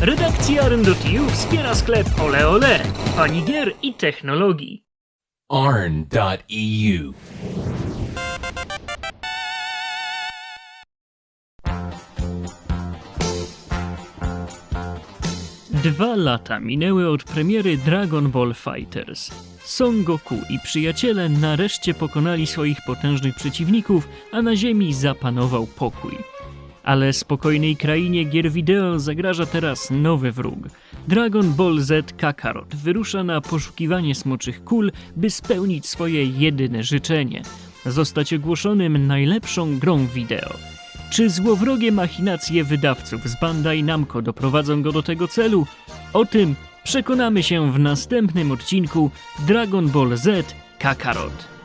Redakcja Arn.eu wspiera sklep Ole Ole, pani gier i technologii. arn.eu. Dwa lata minęły od premiery Dragon Ball Fighters. Son Goku i przyjaciele nareszcie pokonali swoich potężnych przeciwników, a na Ziemi zapanował pokój. Ale spokojnej krainie gier wideo zagraża teraz nowy wróg. Dragon Ball Z Kakarot wyrusza na poszukiwanie smoczych kul, by spełnić swoje jedyne życzenie zostać ogłoszonym najlepszą grą wideo. Czy złowrogie machinacje wydawców z Bandai Namco doprowadzą go do tego celu? O tym przekonamy się w następnym odcinku Dragon Ball Z Kakarot.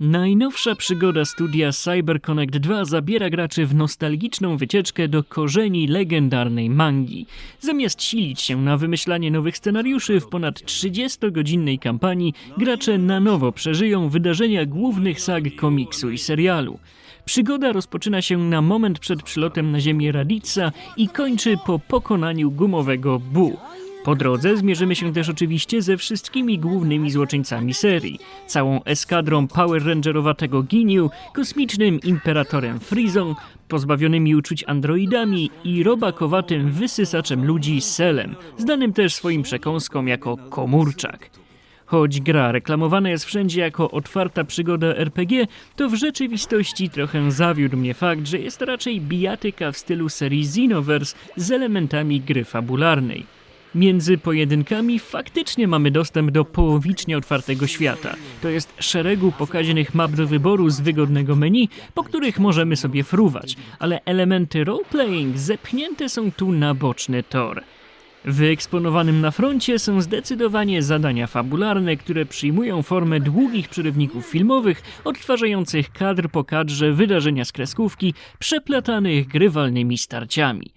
Najnowsza przygoda studia CyberConnect 2 zabiera graczy w nostalgiczną wycieczkę do korzeni legendarnej mangi. Zamiast silić się na wymyślanie nowych scenariuszy w ponad 30-godzinnej kampanii, gracze na nowo przeżyją wydarzenia głównych sag komiksu i serialu. Przygoda rozpoczyna się na moment przed przylotem na ziemię Raditza i kończy po pokonaniu gumowego Bu. Po drodze zmierzymy się też oczywiście ze wszystkimi głównymi złoczyńcami serii. Całą eskadrą Power Rangerowatego Ginyu, kosmicznym imperatorem Freezą, pozbawionymi uczuć androidami i robakowatym wysysaczem ludzi Selem, znanym też swoim przekąskom jako Komórczak. Choć gra reklamowana jest wszędzie jako otwarta przygoda RPG, to w rzeczywistości trochę zawiódł mnie fakt, że jest to raczej bijatyka w stylu serii Xenoverse z elementami gry fabularnej. Między pojedynkami faktycznie mamy dostęp do połowicznie otwartego świata. To jest szeregu pokaźnych map do wyboru z wygodnego menu, po których możemy sobie fruwać, ale elementy roleplaying zepchnięte są tu na boczny tor. Wyeksponowanym na froncie są zdecydowanie zadania fabularne, które przyjmują formę długich przerywników filmowych, odtwarzających kadr po kadrze wydarzenia z kreskówki, przeplatanych grywalnymi starciami.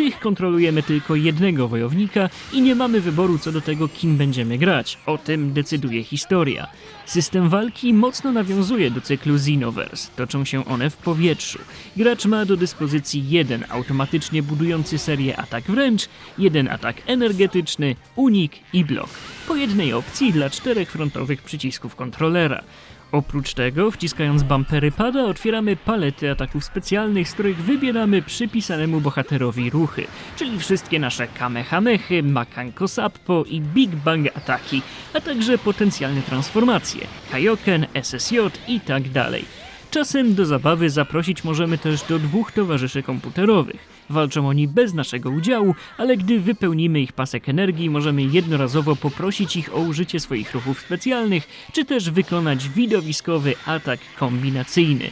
Tych kontrolujemy tylko jednego wojownika i nie mamy wyboru co do tego, kim będziemy grać. O tym decyduje historia. System walki mocno nawiązuje do cyklu Xenoverse. Toczą się one w powietrzu. Gracz ma do dyspozycji jeden automatycznie budujący serię atak wręcz, jeden atak energetyczny, unik i blok. Po jednej opcji dla czterech frontowych przycisków kontrolera. Oprócz tego, wciskając bumpery pada, otwieramy palety ataków specjalnych, z których wybieramy przypisanemu bohaterowi ruchy, czyli wszystkie nasze kamehamechy, makanko sappo i big bang ataki, a także potencjalne transformacje, kaioken, SSJ i tak dalej. Czasem do zabawy zaprosić możemy też do dwóch towarzyszy komputerowych. Walczą oni bez naszego udziału, ale gdy wypełnimy ich pasek energii, możemy jednorazowo poprosić ich o użycie swoich ruchów specjalnych, czy też wykonać widowiskowy atak kombinacyjny.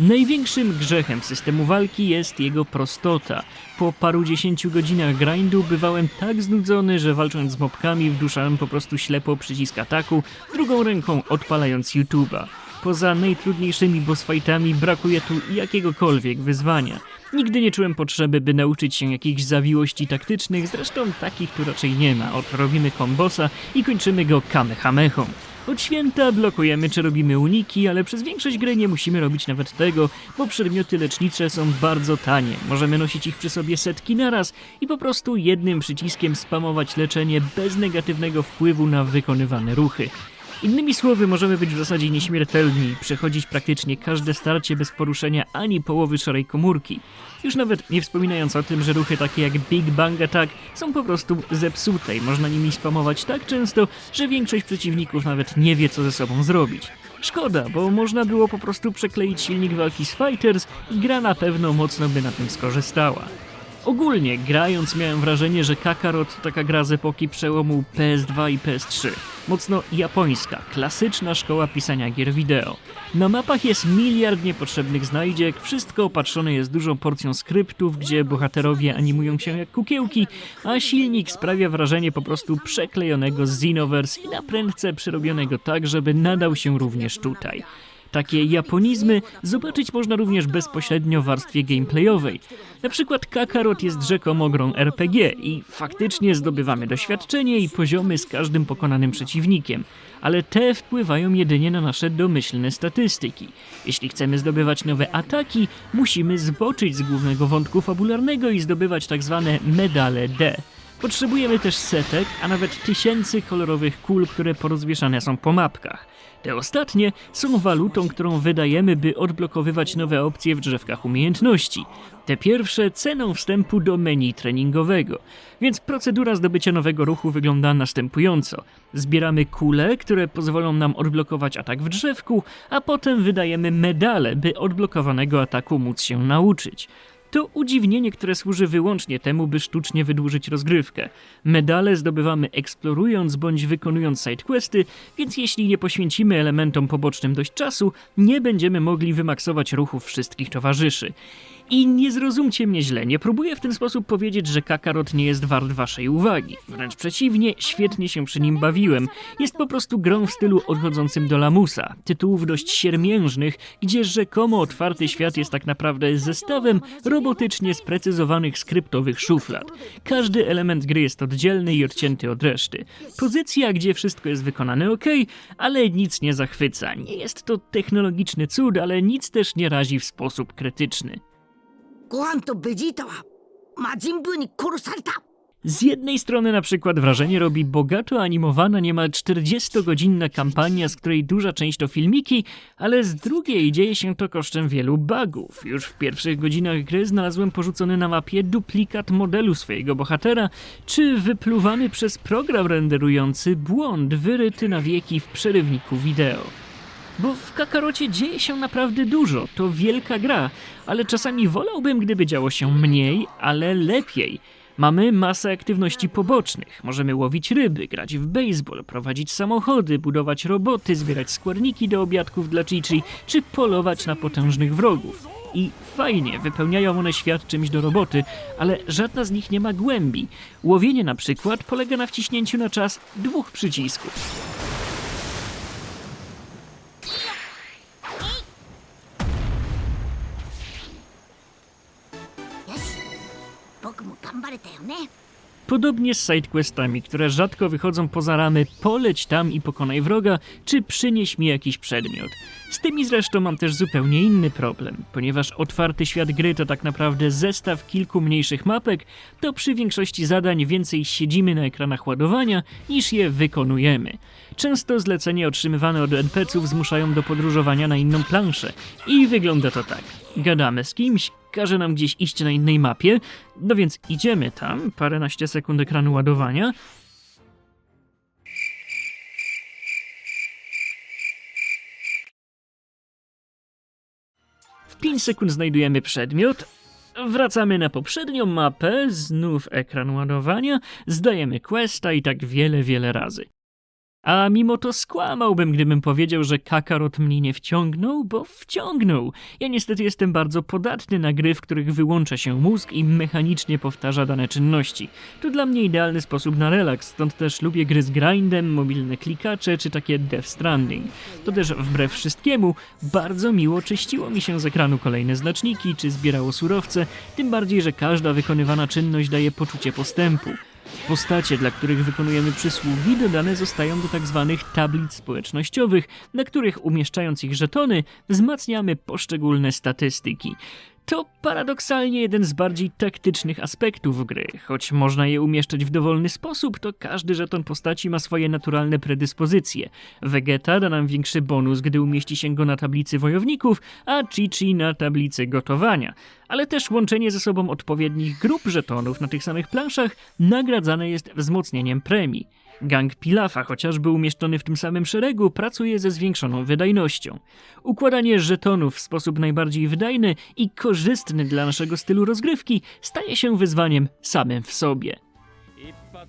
Największym grzechem systemu walki jest jego prostota. Po paru dziesięciu godzinach grindu bywałem tak znudzony, że walcząc z mobkami wduszałem po prostu ślepo przycisk ataku, drugą ręką odpalając YouTube'a. Poza najtrudniejszymi boss fightami brakuje tu jakiegokolwiek wyzwania. Nigdy nie czułem potrzeby, by nauczyć się jakichś zawiłości taktycznych, zresztą takich tu raczej nie ma. Od robimy kombosa i kończymy go kamehamechą. Od święta blokujemy czy robimy uniki, ale przez większość gry nie musimy robić nawet tego, bo przedmioty lecznicze są bardzo tanie. Możemy nosić ich przy sobie setki naraz i po prostu jednym przyciskiem spamować leczenie bez negatywnego wpływu na wykonywane ruchy. Innymi słowy, możemy być w zasadzie nieśmiertelni i przechodzić praktycznie każde starcie bez poruszenia ani połowy szarej komórki. Już nawet nie wspominając o tym, że ruchy takie jak Big Bang Attack są po prostu zepsute i można nimi spamować tak często, że większość przeciwników nawet nie wie co ze sobą zrobić. Szkoda, bo można było po prostu przekleić silnik walki z Fighters i gra na pewno mocno by na tym skorzystała. Ogólnie grając miałem wrażenie, że Kakarot to taka gra z epoki przełomu PS2 i PS3. Mocno japońska, klasyczna szkoła pisania gier wideo. Na mapach jest miliard niepotrzebnych znajdziek, wszystko opatrzone jest dużą porcją skryptów, gdzie bohaterowie animują się jak kukiełki, a silnik sprawia wrażenie po prostu przeklejonego z Xenoverse i na prędce przerobionego tak, żeby nadał się również tutaj. Takie japonizmy zobaczyć można również bezpośrednio w warstwie gameplayowej. Na przykład Kakarot jest rzekomo grą RPG i faktycznie zdobywamy doświadczenie i poziomy z każdym pokonanym przeciwnikiem, ale te wpływają jedynie na nasze domyślne statystyki. Jeśli chcemy zdobywać nowe ataki, musimy zboczyć z głównego wątku fabularnego i zdobywać tak zwane medale D. Potrzebujemy też setek, a nawet tysięcy kolorowych kul, które porozwieszane są po mapkach. Te ostatnie są walutą, którą wydajemy, by odblokowywać nowe opcje w drzewkach umiejętności. Te pierwsze ceną wstępu do menu treningowego. Więc procedura zdobycia nowego ruchu wygląda następująco. Zbieramy kule, które pozwolą nam odblokować atak w drzewku, a potem wydajemy medale, by odblokowanego ataku móc się nauczyć. To udziwnienie, które służy wyłącznie temu, by sztucznie wydłużyć rozgrywkę. Medale zdobywamy eksplorując bądź wykonując sidequesty, więc jeśli nie poświęcimy elementom pobocznym dość czasu, nie będziemy mogli wymaksować ruchów wszystkich towarzyszy. I nie zrozumcie mnie źle, nie próbuję w ten sposób powiedzieć, że Kakarot nie jest wart waszej uwagi. Wręcz przeciwnie, świetnie się przy nim bawiłem. Jest po prostu grą w stylu odchodzącym do lamusa. Tytułów dość siermiężnych, gdzie rzekomo otwarty świat jest tak naprawdę zestawem robotycznie sprecyzowanych skryptowych szuflad. Każdy element gry jest oddzielny i odcięty od reszty. Pozycja, gdzie wszystko jest wykonane ok, ale nic nie zachwyca. Nie jest to technologiczny cud, ale nic też nie razi w sposób krytyczny. ご飯とベジータは魔人ブーに殺された Z jednej strony na przykład wrażenie robi bogato animowana niemal 40-godzinna kampania, z której duża część to filmiki, ale z drugiej dzieje się to kosztem wielu bugów. Już w pierwszych godzinach gry znalazłem porzucony na mapie duplikat modelu swojego bohatera, czy wypluwany przez program renderujący błąd wyryty na wieki w przerywniku wideo. Bo w Kakarocie dzieje się naprawdę dużo, to wielka gra, ale czasami wolałbym, gdyby działo się mniej, ale lepiej. Mamy masę aktywności pobocznych. Możemy łowić ryby, grać w baseball, prowadzić samochody, budować roboty, zbierać składniki do obiadków dla Chichi, czy polować na potężnych wrogów. I fajnie, wypełniają one świat czymś do roboty, ale żadna z nich nie ma głębi. Łowienie na przykład polega na wciśnięciu na czas dwóch przycisków. Podobnie z sidequestami, które rzadko wychodzą poza ramy poleć tam i pokonaj wroga, czy przynieś mi jakiś przedmiot. Z tymi zresztą mam też zupełnie inny problem. Ponieważ otwarty świat gry to tak naprawdę zestaw kilku mniejszych mapek, to przy większości zadań więcej siedzimy na ekranach ładowania niż je wykonujemy. Często zlecenia otrzymywane od NPC-ów zmuszają do podróżowania na inną planszę i wygląda to tak. Gadamy z kimś, każe nam gdzieś iść na innej mapie, no więc idziemy tam, paręnaście sekund ekranu ładowania. W 5 sekund znajdujemy przedmiot, wracamy na poprzednią mapę, znów ekran ładowania, zdajemy questa i tak wiele, wiele razy. A mimo to skłamałbym, gdybym powiedział, że Kakarot mnie nie wciągnął, bo wciągnął. Ja niestety jestem bardzo podatny na gry, w których wyłącza się mózg i mechanicznie powtarza dane czynności. To dla mnie idealny sposób na relaks, stąd też lubię gry z grindem, mobilne klikacze czy takie Death Stranding. To też wbrew wszystkiemu bardzo miło czyściło mi się z ekranu kolejne znaczniki czy zbierało surowce, tym bardziej, że każda wykonywana czynność daje poczucie postępu. Postacie, dla których wykonujemy przysługi, dodane zostają do tzw. tablic społecznościowych, na których umieszczając ich żetony, wzmacniamy poszczególne statystyki. To paradoksalnie jeden z bardziej taktycznych aspektów gry. Choć można je umieszczać w dowolny sposób, to każdy żeton postaci ma swoje naturalne predyspozycje. Vegeta da nam większy bonus, gdy umieści się go na tablicy wojowników, a Chi-Chi na tablicy gotowania. Ale też łączenie ze sobą odpowiednich grup żetonów na tych samych planszach nagradzane jest wzmocnieniem premii. Gang Pilafa, chociażby umieszczony w tym samym szeregu, pracuje ze zwiększoną wydajnością. Układanie żetonów w sposób najbardziej wydajny i korzystny dla naszego stylu rozgrywki staje się wyzwaniem samym w sobie.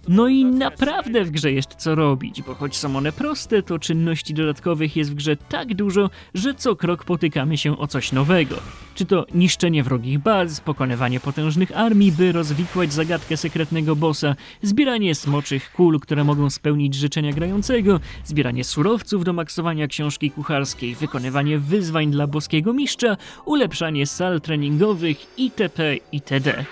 No i naprawdę w grze jest co robić, bo choć są one proste, to czynności dodatkowych jest w grze tak dużo, że co krok potykamy się o coś nowego. Czy to niszczenie wrogich baz, pokonywanie potężnych armii, by rozwikłać zagadkę sekretnego bossa, zbieranie smoczych kul, które mogą spełnić życzenia grającego, zbieranie surowców do maksowania książki kucharskiej, wykonywanie wyzwań dla boskiego mistrza, ulepszanie sal treningowych itp. itd.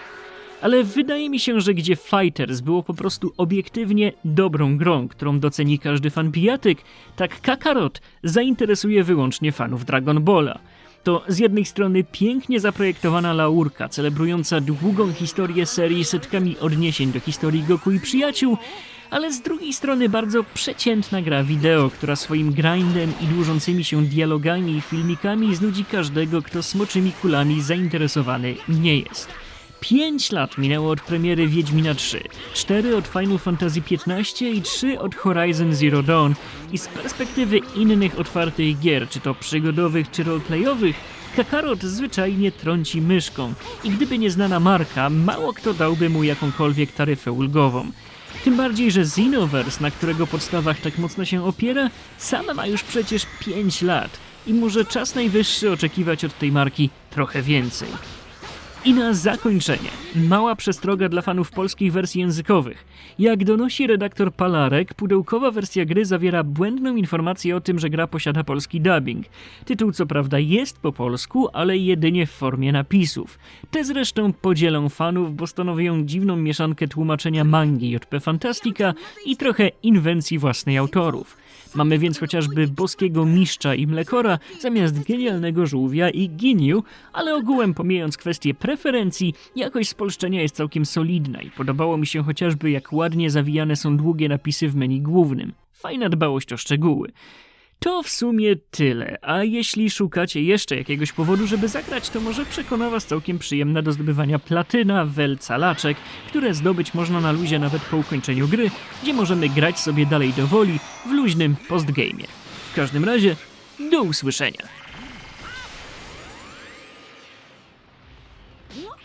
Ale wydaje mi się, że gdzie Fighters było po prostu obiektywnie dobrą grą, którą doceni każdy fan pijatyk, tak Kakarot zainteresuje wyłącznie fanów Dragon Balla. To z jednej strony pięknie zaprojektowana laurka, celebrująca długą historię serii setkami odniesień do historii Goku i przyjaciół, ale z drugiej strony bardzo przeciętna gra wideo, która swoim grindem i dłużącymi się dialogami i filmikami znudzi każdego, kto smoczymi kulami zainteresowany nie jest. 5 lat minęło od premiery Wiedźmina 3, 4 od Final Fantasy XV i 3 od Horizon Zero Dawn i z perspektywy innych otwartych gier, czy to przygodowych, czy roleplayowych, Kakarot zwyczajnie trąci myszką i gdyby nie znana marka, mało kto dałby mu jakąkolwiek taryfę ulgową. Tym bardziej, że Xenoverse, na którego podstawach tak mocno się opiera, sama ma już przecież 5 lat i może czas najwyższy oczekiwać od tej marki trochę więcej. I na zakończenie, mała przestroga dla fanów polskich wersji językowych. Jak donosi redaktor Palarek, pudełkowa wersja gry zawiera błędną informację o tym, że gra posiada polski dubbing. Tytuł co prawda jest po polsku, ale jedynie w formie napisów. Te zresztą podzielą fanów, bo stanowią dziwną mieszankę tłumaczenia mangi JP Fantastica i trochę inwencji własnej autorów. Mamy więc chociażby boskiego mistrza i mlekora zamiast genialnego żółwia i giniu, ale ogółem pomijając kwestię preferencji, jakość spolszczenia jest całkiem solidna i podobało mi się chociażby jak ładnie zawijane są długie napisy w menu głównym. Fajna dbałość o szczegóły. To w sumie tyle, a jeśli szukacie jeszcze jakiegoś powodu, żeby zagrać, to może przekona was całkiem przyjemna do zdobywania platyna, wel, calaczek, które zdobyć można na luzie nawet po ukończeniu gry, gdzie możemy grać sobie dalej do woli w luźnym postgame'ie. W każdym razie, do usłyszenia. 아!